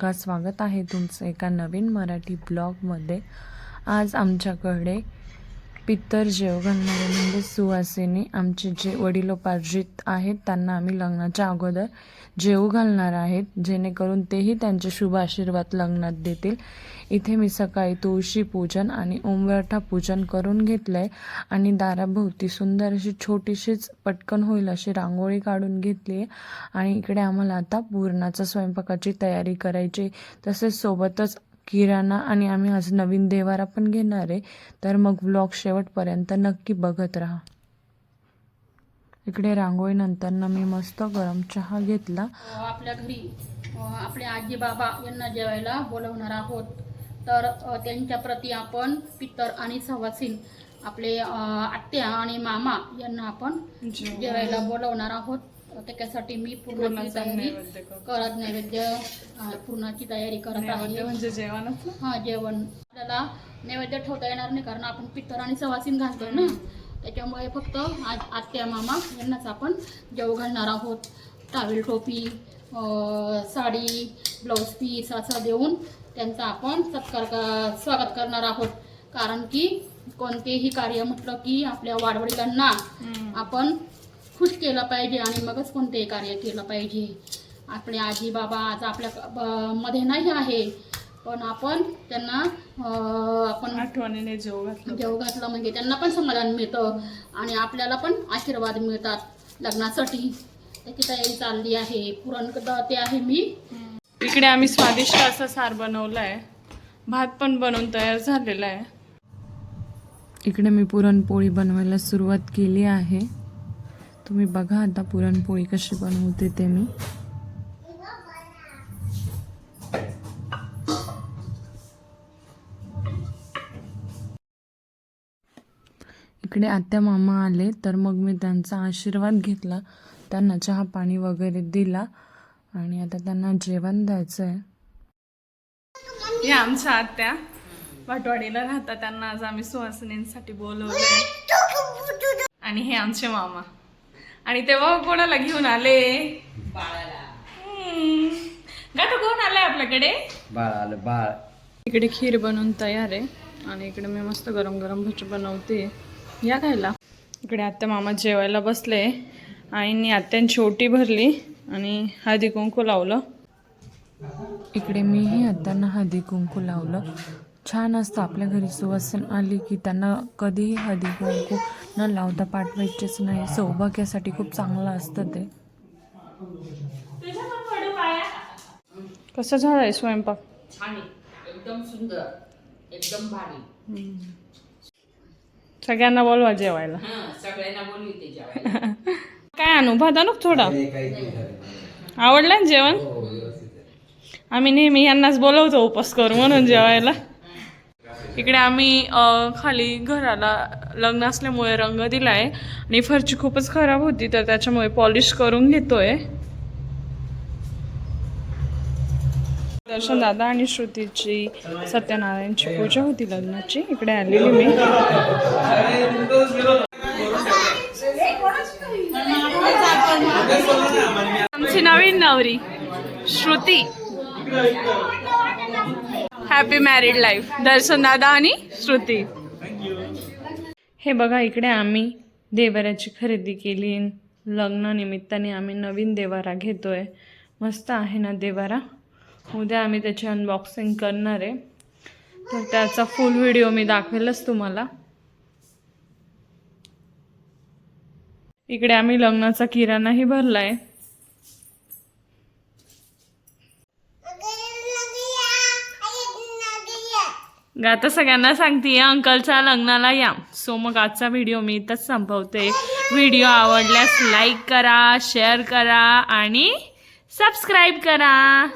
प्रियंका स्वागत आहे तुमचं एका नवीन मराठी ब्लॉगमध्ये. आज आमच्याकडे पित्तर जेव घालणारे म्हणजे सुवासिनी आमचे जे वडिलोपार्जित आहेत त्यांना आम्ही लग्नाच्या अगोदर जेऊ घालणार आहेत जेणेकरून तेही त्यांचे शुभ आशीर्वाद लग्नात देतील इथे मी सकाळी तुळशी पूजन आणि उंबरठा पूजन करून घेतलं आहे आणि दाराभोवती सुंदर अशी छोटीशीच पटकन होईल अशी रांगोळी काढून घेतली आहे आणि इकडे आम्हाला आता पूर्णाचा स्वयंपाकाची तयारी करायची आहे. तसेच सोबतच किराणा आणि आम्ही आज नवीन देवारा पण घेणार आहे. तर मग व्लॉग शेवटपर्यंत नक्की बघत राहा. इकडे रांगोळीनंतर ना मी मस्त गरम चहा घेतला. अ, आपल्या घरी अ, आपले आजी बाबा यांना जेवायला बोलवणार आहोत. तर त्यांच्या प्रती आपण पित्तर आणि सवासीन आपले आत्या आणि मामा यांना आपण जेवायला बोलवणार आहोत. त्याच्यासाठी मी पूर्णाची तयारी करत. नैवेद्य पूर्णाची तयारी करत आहे. म्हणजे जेवणच हा जेवण. आपल्याला नैवेद्य ठेवता येणार नाही कारण आपण पित्तर आणि सवासीन घालतोय ना. त्याच्यामुळे फक्त आज आत्या मामा यांनाच आपण जेव घालणार आहोत. टावेल टोपी साडी ब्लाऊज पीस असं देऊन त्यांचा आपण सत्कार स्वागत करणार आहोत. कारण की कोणतेही कार्य म्हटलं की आपल्या वाडवडिलांना आपण खुश केलं पाहिजे आणि मगच कोणतेही कार्य केलं पाहिजे. आपले आजी बाबा आज आपल्या ब- मध्ये नाही आहे पण आपण त्यांना आपण आठवणीने जेव घातलं जेव घातलं म्हणजे त्यांना पण समाधान मिळतं आणि आपल्याला पण आशीर्वाद मिळतात लग्नासाठी. त्याची तयारी चालली आहे पुरण ते आहे मी. इकडे आम्ही स्वादिष्ट असा सार बनवला आहे भात पण बनवून तयार झालेला आहे. इकडे मी पुरणपोळी बनवायला सुरुवात केली आहे. तुम्ही बघा आता पुरणपोळी कशी बनवते ते मी. इकडे आत्या मामा आले तर मग मी त्यांचा आशीर्वाद घेतला. त्यांना चहा पाणी वगैरे दिला आणि आता त्यांना जेवण द्यायचं आहे हे आमच्या आत्या. वाटवाडीला राहतात त्यांना आज आम्ही सुहासिनींसाठी बोलवलं आणि हे आमचे मामा. आणि तेव्हा कोणाला घेऊन आले? हम्म. गाठो कोण आलाय आपल्याकडे? बाळ आलं बाळ. इकडे खीर बनवून तयार आहे. आणि इकडे मी मस्त गरम गरम भजी बनवते. या खायला. इकडे आत्या मामा जेवायला बसले. आईंनी आत्यांची ओटी भरली आणि हळदी कुंकू लावलं. इकडे मीही आत्यांना हळदी कुंकू लावलं. छान असतं. आपल्या घरी सुवासन आली की त्यांना कधीही हळदी कुंकू न लावता पाठवायचेच नाही. सौभाग्यासाठी खूप चांगलं असतं ते. कसं झालंय स्वयंपाक? छान आहे. एकदम सुंदर. एकदम भारी. सगळ्यांना बोलवा जेवायला. हं, सगळ्यांना बोलवते जेवायला. काय आणू? भात आणू का थोडा आवडलं ना जेवण? आम्ही नेहमी यांनाच बोलवतो उपास करू म्हणून जेवायला. इकडे आम्ही खाली घराला लग्न असल्यामुळे रंग दिला आहे आणि फरची खूपच खराब होती तर त्याच्यामुळे पॉलिश करून घेतोय. दर्शन दादा आणि श्रुतीची सत्यनारायणची पूजा होती लग्नाची. इकडे आलेली मी. आमची नवीन नवरी Shruti. Happy married life Darshan दादा आणि श्रुती. हे बघा इकडे आम्ही देवाऱ्याची खरेदी केली. लग्नानिमित्ताने आम्ही नवीन देवारा घेतो आहे मस्त आहे ना देवारा? उद्या आम्ही त्याची अनबॉक्सिंग करणार आहे. तर त्याचा फुल व्हिडिओ मी दाखवेलच तुम्हाला. इकडे आम्ही लग्नाचा किराणाही भरला आहे आता सगळ्यांना सांगते अंकलच्या लग्नाला या. सो मग आजचा व्हिडिओ मी इथंच संपवते. व्हिडिओ आवडल्यास लाईक करा शेअर करा आणि सबस्क्राईब करा.